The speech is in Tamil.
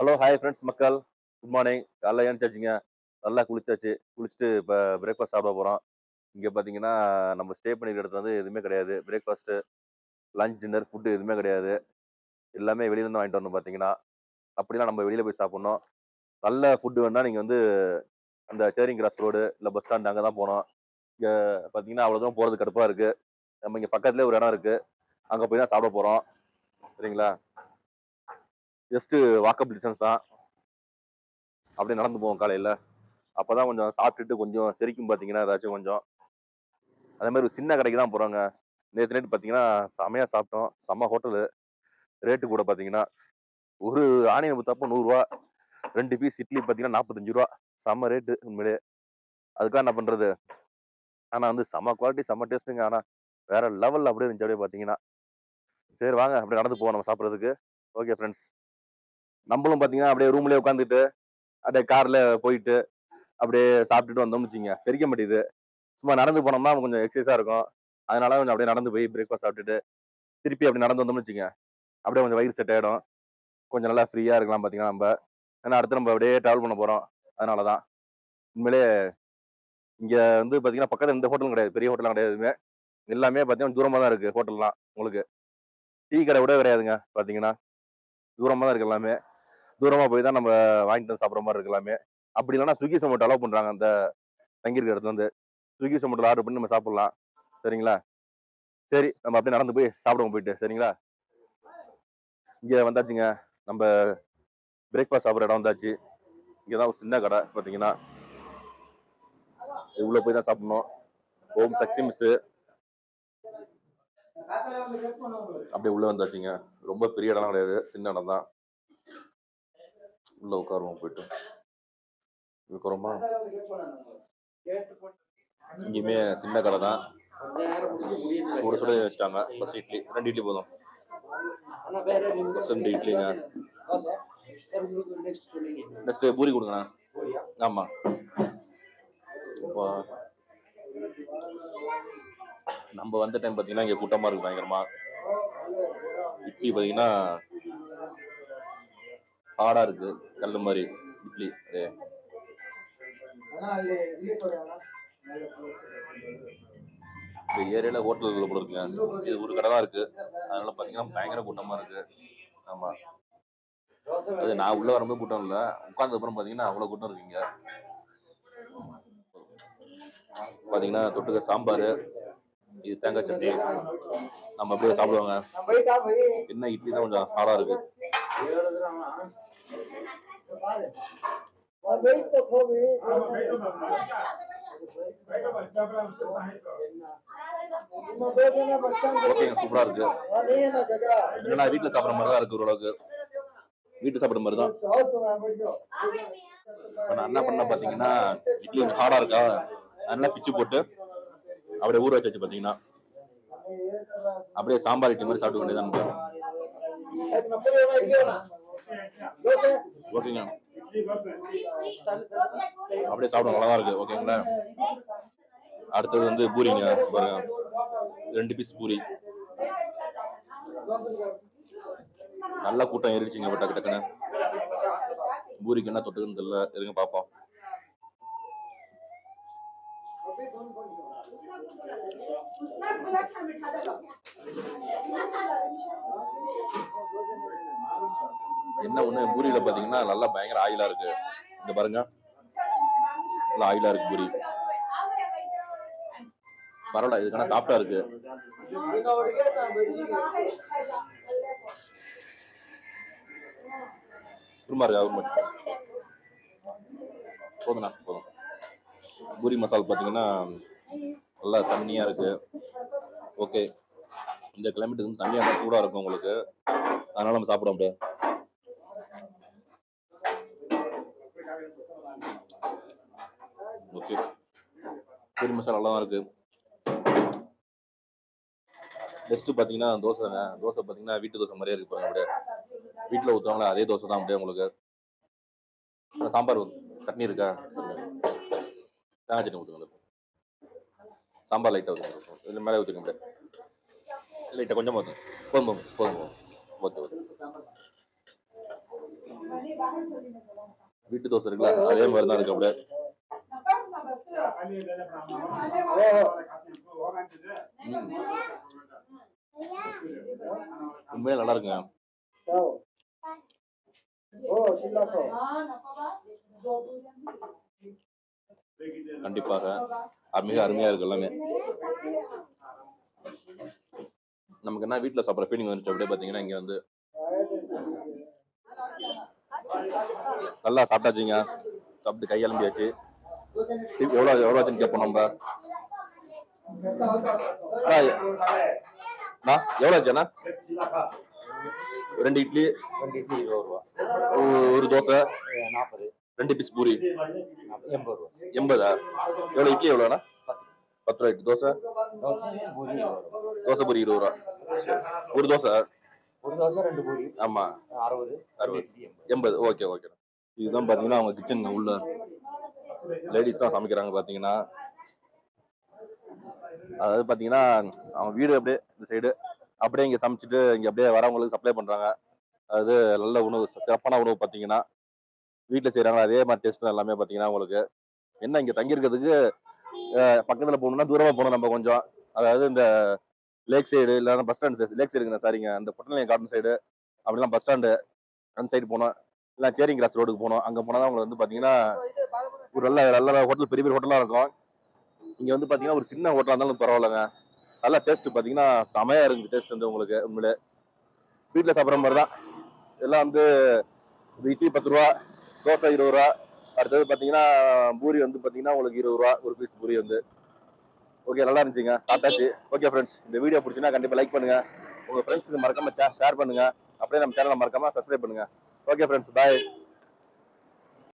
ஹலோ ஹாய் ஃப்ரெண்ட்ஸ் மக்கள். குட் மார்னிங் காலைல ஏன்ச்சாச்சுங்க நல்லா குளிச்சாச்சு. குளிச்சுட்டு இப்போ பிரேக்ஃபாஸ்ட் சாப்பிட போகிறோம் இங்கே பார்த்தீங்கன்னா நம்ம ஸ்டே பண்ணிக்கிற இடத்துல வந்து எதுவுமே கிடையாது. பிரேக்ஃபாஸ்ட்டு லஞ்ச் டின்னர் ஃபுட்டு எதுவுமே கிடையாது. எல்லாமே வெளியிலேருந்து வாங்கிட்டு வரணும் பார்த்தீங்கன்னா அப்படிலாம் நம்ம வெளியில் போய் சாப்பிட்ணும். நல்ல ஃபுட்டு வேணால் நீங்கள் வந்து அந்த சேரிங் கிராஸ் ரோடு இல்லை பஸ் ஸ்டாண்ட் அங்கே தான் போகணும். இங்கே பார்த்தீங்கன்னா அவ்வளோ தூரம் போகிறது கடுப்பாக இருக்குது நம்ம இங்கே பக்கத்துலேயே ஒரு இடம் இருக்குது அங்கே போய் தான் சாப்பிட போகிறோம் சரிங்களா? ஜஸ்ட்டு வாக்கப் டிஸ்டன்ஸ் தான். அப்படியே நடந்து போவோம் காலையில். அப்போ தான் கொஞ்சம் சாப்பிட்டுட்டு கொஞ்சம் செரிக்கும் பார்த்தீங்கன்னா ஏதாச்சும் கொஞ்சம். அதே மாதிரி ஒரு சின்ன கடைக்கு தான் போகிறோங்க நேற்று நைட்டு பார்த்தீங்கன்னா செமையாக சாப்பிட்டோம். செம்ம ஹோட்டலு ரேட்டு கூட பார்த்தீங்கன்னா ஒரு ஆனியன் ஊற்றப்போ நூறுரூவா ரெண்டு பீஸ் இட்லி பார்த்தீங்கன்னா நாற்பத்தஞ்சு ரூபா. செம்ம ரேட்டு உண்மையிலே. அதுக்காக என்ன பண்ணுறது ஆனால் வந்து செம்ம குவாலிட்டி செம்ம டேஸ்ட்டுங்க ஆனால் வேறு லெவலில் அப்படியே இருந்துச்சு. அப்படியே பார்த்தீங்கன்னா சரி வாங்க அப்படியே நடந்து போவோம் நம்ம சாப்பிட்றதுக்கு. ஓகே ஃப்ரெண்ட்ஸ் நம்மளும் பார்த்தீங்கன்னா அப்படியே ரூம்லேயே உட்காந்துட்டு அப்படியே காரில் போயிட்டு அப்படியே சாப்பிட்டுட்டு வந்தோம்னு வச்சுங்க செரிக்க மாட்டேங்குது. சும்மா நடந்து போனோம்னா கொஞ்சம் எக்ஸசைஸாக இருக்கும். அதனால கொஞ்சம் அப்படியே நடந்து போய் பிரேக்ஃபாஸ்ட் சாப்பிட்டுட்டு திருப்பி அப்படி நடந்து வந்தோம்னு வச்சுங்க அப்படியே கொஞ்சம் வயிறு செட் ஆகிடும் கொஞ்சம் நல்லா ஃப்ரீயாக இருக்கலாம் பார்த்தீங்கன்னா நம்ம. ஏன்னா அடுத்து நம்ம அப்படியே ட்ராவல் பண்ண போகிறோம் அதனால தான். உண்மையிலே இங்கே வந்து பார்த்தீங்கன்னா பக்கத்தில் எந்த ஹோட்டலும் கிடையாது. பெரிய ஹோட்டலாம் கிடையாது எதுவுமே. எல்லாமே பார்த்தீங்கன்னா தூரமாக தான் இருக்குது ஹோட்டல்லாம் உங்களுக்கு. டீ கடை கூட கிடையாதுங்க பார்த்தீங்கன்னா தூரமாக தான் இருக்குது எல்லாமே. தூரமாக போய் தான் நம்ம வாங்கிட்டு வந்து சாப்பிட்ற மாதிரி இருக்கலாமே அப்படி இல்லைன்னா ஸ்விக்கி சமோட்டோ அலோவ் பண்ணுறாங்க அந்த தங்கியிருக்க இடத்துல வந்து ஸ்விக்கி சொமேட்டோ ஆர்டர் பண்ணி நம்ம சாப்பிட்லாம். சரிங்களா? சரி நம்ம அப்படியே நடந்து போய் சாப்பிடுவோம் போயிட்டு. சரிங்களா? இங்கே வந்தாச்சுங்க. நம்ம பிரேக்ஃபாஸ்ட் சாப்பிட்ற இடம் வந்தாச்சு. இங்கே தான் ஒரு சின்ன கடை பார்த்தீங்கன்னா. இவ்வளோ போய் தான் சாப்பிடணும். ஓம் சக்தி மிஸ்ஸு அப்படியே உள்ளே வந்தாச்சுங்க. ரொம்ப பெரிய இடம்லாம் கிடையாது. சின்ன இடம் தான். உள்ள உட்காருவோம் போயிட்டு. இருக்கிறோமா இங்கேயுமே சின்ன கடை தான். ஒரு சுட வச்சுட்டாங்க. ஃபஸ்ட் இட்லி ரெண்டு இட்லி போதும். ரெண்டு இட்லிங்க. நெக்ஸ்ட் பூரி கொடுங்கண்ணா. ஆமாம் இப்போ நம்ம வந்த டைம் பார்த்தீங்கன்னா இங்கே கூட்டமாக இருக்கு பயங்கரமா. இட்லி பார்த்தீங்கன்னா ஹார்டாக இருக்கு கல் மாதிரி இட்லி இந்த ஏரியாவில் ஹோட்டல்கள் கூட இருக்குங்க இது ஒரு கடை தான் இருக்கு. அதனால பார்த்தீங்கன்னா பயங்கர கூட்டமாக இருக்கு. ஆமா. அது நான் உள்ள வரும்போது கூட்டம் இல்லை. உட்கார்ந்த அப்புறம் பார்த்தீங்கன்னா அவ்வளோ கூட்டம் இருக்குங்க பார்த்தீங்கன்னா தொட்டுக்க சாம்பார் இது தேங்காய் சட்னி. நம்ம அப்படியே சாப்பிடுவாங்க. என்ன இட்லி தான் கொஞ்சம் ஹார்டாக இருக்கு. ஓகேங்க சூப்பராக இருக்கு. ஏன்னா வீட்டில் சாப்பிட்ற மாதிரி தான் இருக்கு ஓரளவுக்கு வீட்டு சாப்பிட்ற மாதிரி தான் இப்போ நான் என்ன பண்ண பார்த்தீங்கன்னா இட்லி கொஞ்சம் ஹார்டாக இருக்கா? அதனால பிச்சு போட்டு அப்படியே ஊற வச்சு பார்த்தீங்கன்னா அப்படியே சாம்பார் இட்லி மாதிரி சாப்பிட்டு வேண்டியதான் ஓகேங்க. அப்படியே சாப்பிட நல்லா தான் இருக்கு ஓகேங்களா? அடுத்தது வந்து பூரிங்க பாருங்க. ரெண்டு பீஸ் பூரி. நல்ல கூட்டம் ஏறிடுச்சுங்க இப்போ டக்கு டக்குன்னு. பூரிக்கு என்ன தொட்டுக்குன்னு தெரியல. இருங்க பார்ப்போம் என்ன ஒன்று பூரியில் பார்த்தீங்கன்னா நல்லா பயங்கர ஆயிலாக இருக்கு. இங்கே பாருங்க. நல்லா ஆயிலாக இருக்கு பூரி. பரவாயில்ல இதுக்கான சாஃப்டாக இருக்கு. குருமா இருக்கா? குருமா. போதுண்ணா போதும். பூரி மசால் பார்த்தீங்கன்னா நல்லா தண்ணியாக இருக்கு. ஓகே. இந்த கிளைமேட்டுக்கு வந்து தண்ணியாக தான் சூடாக இருக்கும் உங்களுக்கு. அதனால நம்ம சாப்பிட முடியாது. ஓகே பூரி மசாலா நல்லா தான் இருக்கு. நெக்ஸ்ட் பார்த்தீங்கன்னா தோசைங்க தோசை பார்த்தீங்கன்னா வீட்டு தோசை மாதிரியே இருக்கு பாருங்க அப்படியே. வீட்டில் ஊற்றுவாங்களே அதே தோசை தான் அப்படியே உங்களுக்கு. சாம்பார் சட்னி இருக்கா? தேங்காய் சட்னி ஊற்றுங்க சாம்பார் லைட்டாக ஊற்றுங்க இதில் மேலே ஊற்றுங்க அப்படியே. லைட்டாக கொஞ்சமாக ஊற்றுங்க போதும் போதும் போதும் போதும். Okay okay. வீட்டு தோசை இருக்குல்ல அதே மாதிரி தான் இருக்கு அப்படியே. உண்மையிலே நல்லா இருக்குங்க கண்டிப்பாக. மிக அருமையா இருக்கு எல்லாமே. நமக்கு என்ன வீட்டில் சாப்பிட்ற ஃபீலிங் வந்துச்சு அப்படியே பார்த்தீங்கன்னா இங்கே வந்து நல்லா சாப்பிட்டாச்சுங்க. சாப்பிட்டு கையெழும்பியாச்சு. எவ்வளோ எவ்வளோ ஆச்சுன்னு கேட்போம் நம்ம. அண்ணா, அண்ணா, எவ்வளோ ஆச்சுண்ணா ரெண்டு இட்லி ரெண்டு இட்லி இருபது ரூபா ஒரு- தோசை நாற்பது ரெண்டு பீஸ் பூரி. எண்பது ரூபா எண்பதா எவ்வளோ இட்லி எவ்வளோண்ணா பத்து ரூபா இட்லி தோசை. தோசை பூரி இருபது ரூபா. தோசை பூரி இருபது ரூபா ஒரு தோசை. ஒரு தோசை ரெண்டு பூரி ஆமா. அறுபது. அறுபது. எண்பது. எண்பது ஓகே ஓகே இதுதான் பார்த்தீங்கன்னா அவங்க கிச்சன் உள்ள லேடிஸ் தான் சமைக்கிறாங்க பார்த்தீங்கன்னா அதாவது பார்த்தீங்கன்னா அவங்க வீடு அப்படியே இந்த சைடு அப்படியே இங்கே சமைச்சிட்டு இங்கே அப்படியே வரவங்களுக்கு சப்ளை பண்ணுறாங்க அது நல்ல உணவு சிறப்பான உணவு பார்த்தீங்கன்னா வீட்டில் செய்கிறாங்க அதே மாதிரி டேஸ்ட் எல்லாமே பார்த்தீங்கன்னா உங்களுக்கு என்ன இங்கே தங்கியிருக்கிறதுக்கு பக்கத்தில் போகணும்னா தூரமாக போகணும் நம்ம கொஞ்சம். அதாவது இந்த லேக் சைடு இல்லைன்னா பஸ் ஸ்டாண்ட் சைடு லேக் சைடுங்க சாரிங்க. அந்த பொட்டநிலை கார்டன் சைடு அப்படிலாம் பஸ் ஸ்டாண்டு அந்த சைடு போனோம் இல்லை சேரிங் கிராஸ் ரோடுக்கு போனோம் அங்கே போனால் தான் உங்களுக்கு வந்து பார்த்தீங்கன்னா ஒரு நல்ல நல்ல ஹோட்டல் பெரிய பெரிய ஹோட்டலாக இருக்கும் இங்கே வந்து பார்த்தீங்கன்னா ஒரு சின்ன ஹோட்டலாக இருந்தாலும் பரவாயில்லைங்க. நல்லா டேஸ்ட்டு பார்த்தீங்கன்னா செமையாக இருக்குது டேஸ்ட் வந்து உங்களுக்கு உண்மையிலே. வீட்டில் சாப்பிட்ற மாதிரி தான். எல்லாம் வந்து இட்லி பத்து ரூபா தோசை இருபது ரூபா. அடுத்தது பார்த்தீங்கன்னா பூரி வந்து பார்த்தீங்கன்னா உங்களுக்கு இருபது ரூபா ஒரு பீஸ் பூரி வந்து. ஓகே நல்லா இருந்துச்சுங்க. சாப்பிட்டாச்சு. ஓகே ஃப்ரெண்ட்ஸ் இந்த வீடியோ பிடிச்சினா கண்டிப்பாக லைக் பண்ணுங்கள் உங்கள் ஃப்ரெண்ட்ஸுக்கு மறக்காம ஷேர் பண்ணுங்கள் அப்படியே நம்ம சேனலை மறக்காமல் சப்ஸ்கிரைப் பண்ணுங்க. Okay friends bye